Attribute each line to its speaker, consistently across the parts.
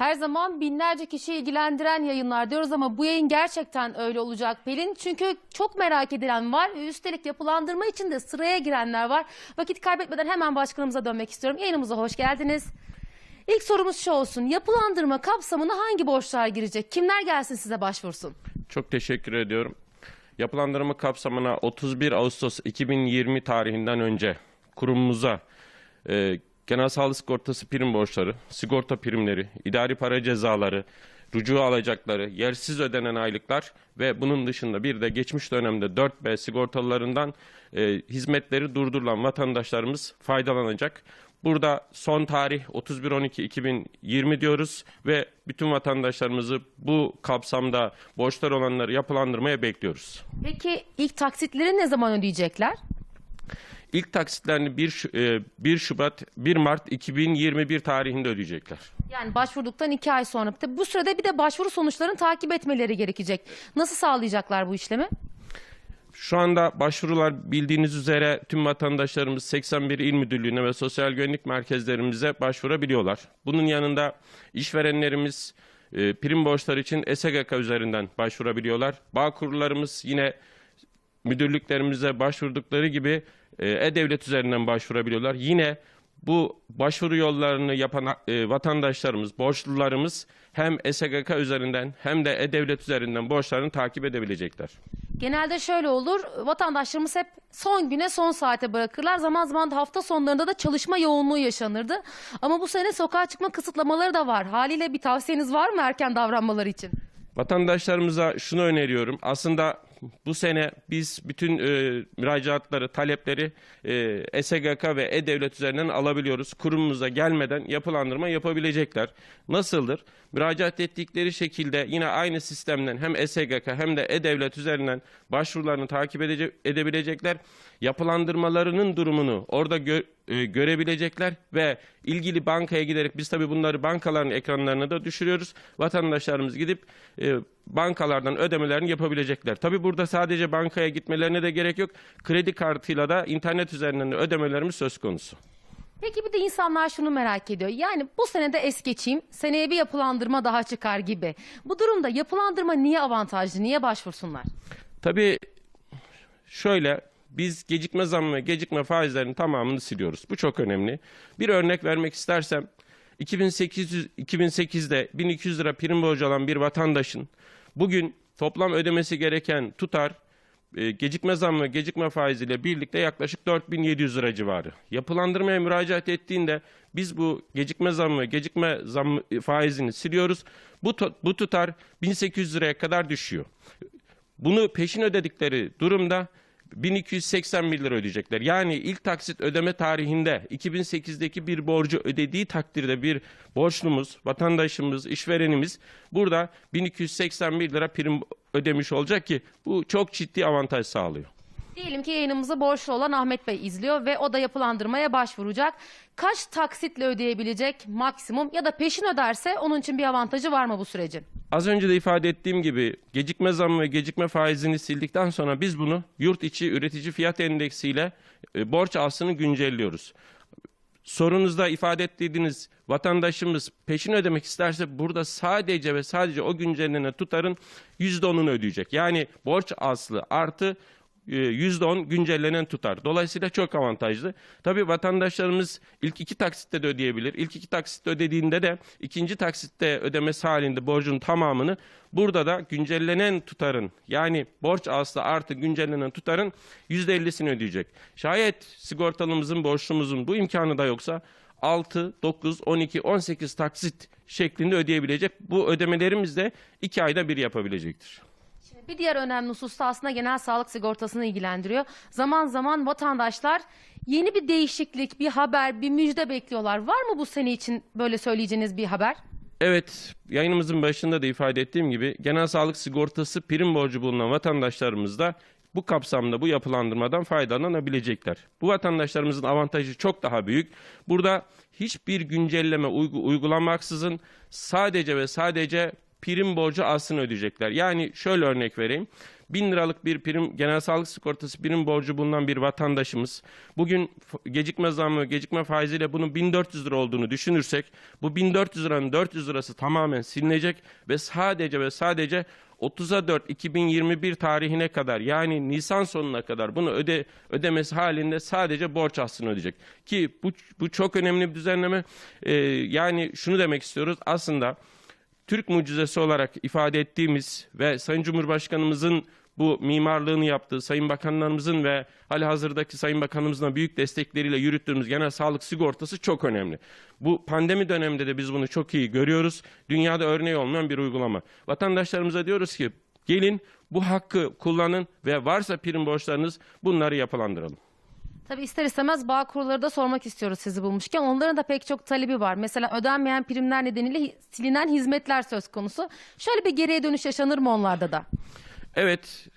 Speaker 1: Her zaman binlerce kişi ilgilendiren yayınlar diyoruz ama bu yayın gerçekten öyle olacak Pelin. Çünkü çok merak edilen var. Üstelik yapılandırma için de sıraya girenler var. Vakit kaybetmeden hemen başkanımıza dönmek istiyorum. Yayınımıza hoş geldiniz. İlk sorumuz şu olsun. Yapılandırma kapsamına hangi borçlar girecek? Kimler gelsin size başvursun?
Speaker 2: Çok teşekkür ediyorum. Yapılandırma kapsamına 31 Ağustos 2020 tarihinden önce kurumumuza e, genel sağlık sigortası prim borçları, sigorta primleri, idari para cezaları, rücu alacakları, yersiz ödenen aylıklar ve bunun dışında bir de geçmiş dönemde 4B sigortalılarından e, hizmetleri durdurulan vatandaşlarımız faydalanacak. Burada son tarih 31.12.2020 diyoruz ve bütün vatandaşlarımızı bu kapsamda borçlar olanları yapılandırmaya bekliyoruz.
Speaker 1: Peki ilk taksitleri ne zaman ödeyecekler?
Speaker 2: İlk taksitlerini 1, Şu- e, 1 Şubat 1 Mart 2021 tarihinde ödeyecekler.
Speaker 1: Yani başvurduktan iki ay sonra. Bu sürede bir de başvuru sonuçlarını takip etmeleri gerekecek. Nasıl sağlayacaklar bu işlemi?
Speaker 2: Şu anda başvurular bildiğiniz üzere tüm vatandaşlarımız 81 il müdürlüğüne ve sosyal güvenlik merkezlerimize başvurabiliyorlar. Bunun yanında işverenlerimiz e, prim borçları için SGK üzerinden başvurabiliyorlar. Bağ kurullarımız yine müdürlüklerimize başvurdukları gibi e, E-Devlet üzerinden başvurabiliyorlar. Yine bu başvuru yollarını yapan e, vatandaşlarımız, borçlularımız hem SGK üzerinden hem de E-Devlet üzerinden borçlarını takip edebilecekler.
Speaker 1: Genelde şöyle olur. Vatandaşlarımız hep son güne son saate bırakırlar. Zaman zaman da hafta sonlarında da çalışma yoğunluğu yaşanırdı. Ama bu sene sokağa çıkma kısıtlamaları da var. Haliyle bir tavsiyeniz var mı erken davranmaları için?
Speaker 2: Vatandaşlarımıza şunu öneriyorum. Aslında bu sene biz bütün e, müracaatları, talepleri e, SGK ve E-Devlet üzerinden alabiliyoruz. Kurumumuza gelmeden yapılandırma yapabilecekler. Nasıldır? Müracaat ettikleri şekilde yine aynı sistemden hem SGK hem de E-Devlet üzerinden başvurularını takip edece- edebilecekler. Yapılandırmalarının durumunu orada gö- e, görebilecekler ve ilgili bankaya giderek biz tabii bunları bankaların ekranlarına da düşürüyoruz. Vatandaşlarımız gidip e, bankalardan ödemelerini yapabilecekler. Tabii burada sadece bankaya gitmelerine de gerek yok. Kredi kartıyla da internet üzerinden de ödemelerimiz söz konusu.
Speaker 1: Peki bir de insanlar şunu merak ediyor. Yani bu sene de es geçeyim, seneye bir yapılandırma daha çıkar gibi. Bu durumda yapılandırma niye avantajlı, niye başvursunlar?
Speaker 2: Tabii şöyle biz gecikme zammı ve gecikme faizlerinin tamamını siliyoruz. Bu çok önemli. Bir örnek vermek istersem 2800 2008'de 1200 lira prim borcu alan bir vatandaşın bugün toplam ödemesi gereken tutar e, gecikme zammı ve gecikme faiziyle birlikte yaklaşık 4700 lira civarı. Yapılandırmaya müracaat ettiğinde biz bu gecikme zammı ve gecikme zammı e, faizini siliyoruz. Bu, bu tutar 1800 liraya kadar düşüyor. Bunu peşin ödedikleri durumda 1281 lira ödeyecekler. Yani ilk taksit ödeme tarihinde 2008'deki bir borcu ödediği takdirde bir borçlumuz, vatandaşımız, işverenimiz burada 1281 lira prim ödemiş olacak ki bu çok ciddi avantaj sağlıyor.
Speaker 1: Diyelim ki yayınımızı borçlu olan Ahmet Bey izliyor ve o da yapılandırmaya başvuracak. Kaç taksitle ödeyebilecek maksimum ya da peşin öderse onun için bir avantajı var mı bu sürecin?
Speaker 2: Az önce de ifade ettiğim gibi gecikme zammı ve gecikme faizini sildikten sonra biz bunu yurt içi üretici fiyat endeksiyle e, borç aslını güncelliyoruz. Sorunuzda ifade ettiğiniz vatandaşımız peşin ödemek isterse burada sadece ve sadece o güncellenen tutarın %10'unu ödeyecek. Yani borç aslı artı %10 güncellenen tutar. Dolayısıyla çok avantajlı. Tabii vatandaşlarımız ilk iki taksitte de ödeyebilir. İlk iki taksitte ödediğinde de ikinci taksitte ödemesi halinde borcun tamamını burada da güncellenen tutarın yani borç aslı artı güncellenen tutarın %50'sini ödeyecek. Şayet sigortalımızın borçlumuzun bu imkanı da yoksa 6, 9, 12, 18 taksit şeklinde ödeyebilecek. Bu ödemelerimiz de 2 ayda bir yapabilecektir.
Speaker 1: Bir diğer önemli husus da aslında genel sağlık sigortasını ilgilendiriyor. Zaman zaman vatandaşlar yeni bir değişiklik, bir haber, bir müjde bekliyorlar. Var mı bu sene için böyle söyleyeceğiniz bir haber?
Speaker 2: Evet, yayınımızın başında da ifade ettiğim gibi genel sağlık sigortası prim borcu bulunan vatandaşlarımız da bu kapsamda bu yapılandırmadan faydalanabilecekler. Bu vatandaşlarımızın avantajı çok daha büyük. Burada hiçbir güncelleme uygu, uygulamaksızın sadece ve sadece prim borcu aslını ödeyecekler. Yani şöyle örnek vereyim. 1000 liralık bir prim genel sağlık sigortası prim borcu bulunan bir vatandaşımız bugün gecikme zammı, gecikme faiziyle bunun 1400 lira olduğunu düşünürsek bu 1400 liranın 400 lirası tamamen silinecek ve sadece ve sadece 30'a 4 2021 tarihine kadar yani Nisan sonuna kadar bunu öde ödemesi halinde sadece borç aslını ödeyecek. Ki bu bu çok önemli bir düzenleme. Ee, yani şunu demek istiyoruz. Aslında Türk mucizesi olarak ifade ettiğimiz ve Sayın Cumhurbaşkanımızın bu mimarlığını yaptığı, Sayın Bakanlarımızın ve hali hazırdaki Sayın Bakanımızın büyük destekleriyle yürüttüğümüz genel sağlık sigortası çok önemli. Bu pandemi döneminde de biz bunu çok iyi görüyoruz. Dünyada örneği olmayan bir uygulama. Vatandaşlarımıza diyoruz ki gelin bu hakkı kullanın ve varsa prim borçlarınız bunları yapılandıralım.
Speaker 1: Tabii ister istemez bağ kurulları da sormak istiyoruz sizi bulmuşken. Onların da pek çok talebi var. Mesela ödenmeyen primler nedeniyle silinen hizmetler söz konusu. Şöyle bir geriye dönüş yaşanır mı onlarda da?
Speaker 2: Evet,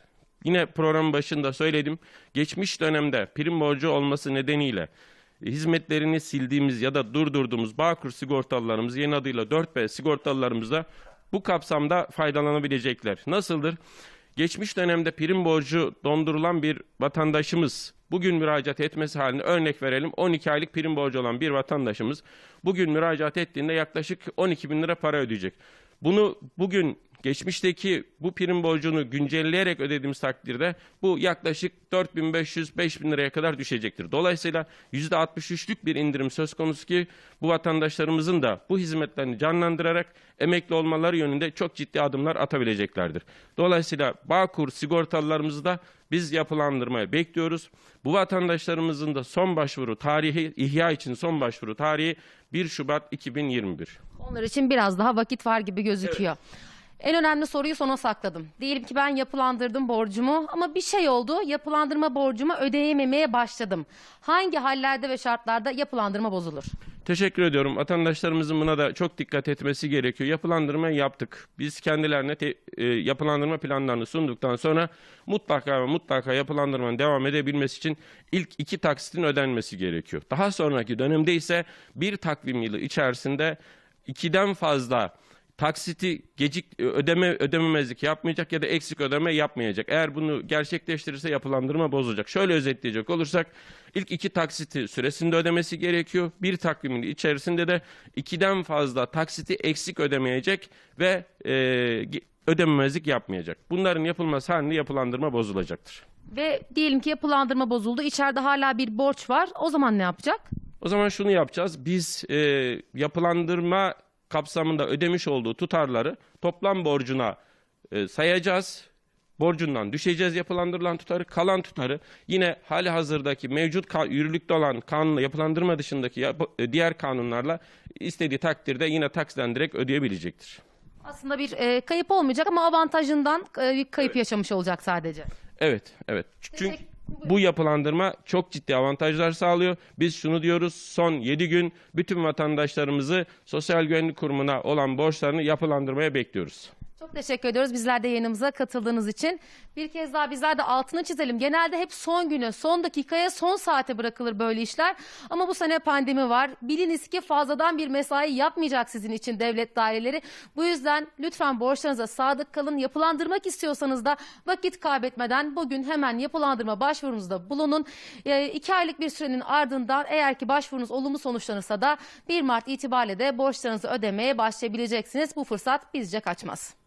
Speaker 2: yine programın başında söyledim. Geçmiş dönemde prim borcu olması nedeniyle hizmetlerini sildiğimiz ya da durdurduğumuz Bağkur sigortalılarımız yeni adıyla 4B sigortalılarımız da bu kapsamda faydalanabilecekler. Nasıldır? Geçmiş dönemde prim borcu dondurulan bir vatandaşımız bugün müracaat etmesi halinde örnek verelim 12 aylık prim borcu olan bir vatandaşımız bugün müracaat ettiğinde yaklaşık 12 bin lira para ödeyecek. Bunu bugün geçmişteki bu prim borcunu güncelleyerek ödediğimiz takdirde bu yaklaşık 4500-5000 liraya kadar düşecektir. Dolayısıyla %63'lük bir indirim söz konusu ki bu vatandaşlarımızın da bu hizmetlerini canlandırarak emekli olmaları yönünde çok ciddi adımlar atabileceklerdir. Dolayısıyla Bağkur sigortalılarımızı da biz yapılandırmaya bekliyoruz. Bu vatandaşlarımızın da son başvuru tarihi, ihya için son başvuru tarihi 1 Şubat 2021.
Speaker 1: Onlar için biraz daha vakit var gibi gözüküyor. En önemli soruyu sona sakladım. Diyelim ki ben yapılandırdım borcumu ama bir şey oldu. Yapılandırma borcumu ödeyememeye başladım. Hangi hallerde ve şartlarda yapılandırma bozulur?
Speaker 2: Teşekkür ediyorum. Vatandaşlarımızın buna da çok dikkat etmesi gerekiyor. Yapılandırma yaptık. Biz kendilerine te- e, yapılandırma planlarını sunduktan sonra mutlaka ve mutlaka yapılandırmanın devam edebilmesi için ilk iki taksitin ödenmesi gerekiyor. Daha sonraki dönemde ise bir takvim yılı içerisinde ikiden fazla taksiti gecik e, ödeme ödememezlik yapmayacak ya da eksik ödeme yapmayacak. Eğer bunu gerçekleştirirse yapılandırma bozulacak. Şöyle özetleyecek olursak ilk iki taksiti süresinde ödemesi gerekiyor. Bir takvimin içerisinde de ikiden fazla taksiti eksik ödemeyecek ve e, ödememezlik yapmayacak. Bunların yapılması halinde yapılandırma bozulacaktır.
Speaker 1: Ve diyelim ki yapılandırma bozuldu. İçeride hala bir borç var. O zaman ne yapacak?
Speaker 2: O zaman şunu yapacağız. Biz e, yapılandırma kapsamında ödemiş olduğu tutarları toplam borcuna e, sayacağız. Borcundan düşeceğiz yapılandırılan tutarı. Kalan tutarı yine hali hazırdaki mevcut yürürlükte olan kanunla yapılandırma dışındaki yapı- e, diğer kanunlarla istediği takdirde yine taksiden direkt ödeyebilecektir.
Speaker 1: Aslında bir e, kayıp olmayacak ama avantajından e, bir kayıp yaşamış olacak sadece.
Speaker 2: Evet, evet. Çünkü
Speaker 1: Teşekkür-
Speaker 2: bu yapılandırma çok ciddi avantajlar sağlıyor. Biz şunu diyoruz, son 7 gün bütün vatandaşlarımızı Sosyal Güvenlik Kurumu'na olan borçlarını yapılandırmaya bekliyoruz.
Speaker 1: Çok teşekkür ediyoruz bizler de yayınımıza katıldığınız için. Bir kez daha bizler de altını çizelim. Genelde hep son güne, son dakikaya, son saate bırakılır böyle işler. Ama bu sene pandemi var. Biliniz ki fazladan bir mesai yapmayacak sizin için devlet daireleri. Bu yüzden lütfen borçlarınıza sadık kalın. Yapılandırmak istiyorsanız da vakit kaybetmeden bugün hemen yapılandırma başvurunuzda bulunun. E, iki aylık bir sürenin ardından eğer ki başvurunuz olumlu sonuçlanırsa da 1 Mart itibariyle de borçlarınızı ödemeye başlayabileceksiniz. Bu fırsat bizce kaçmaz.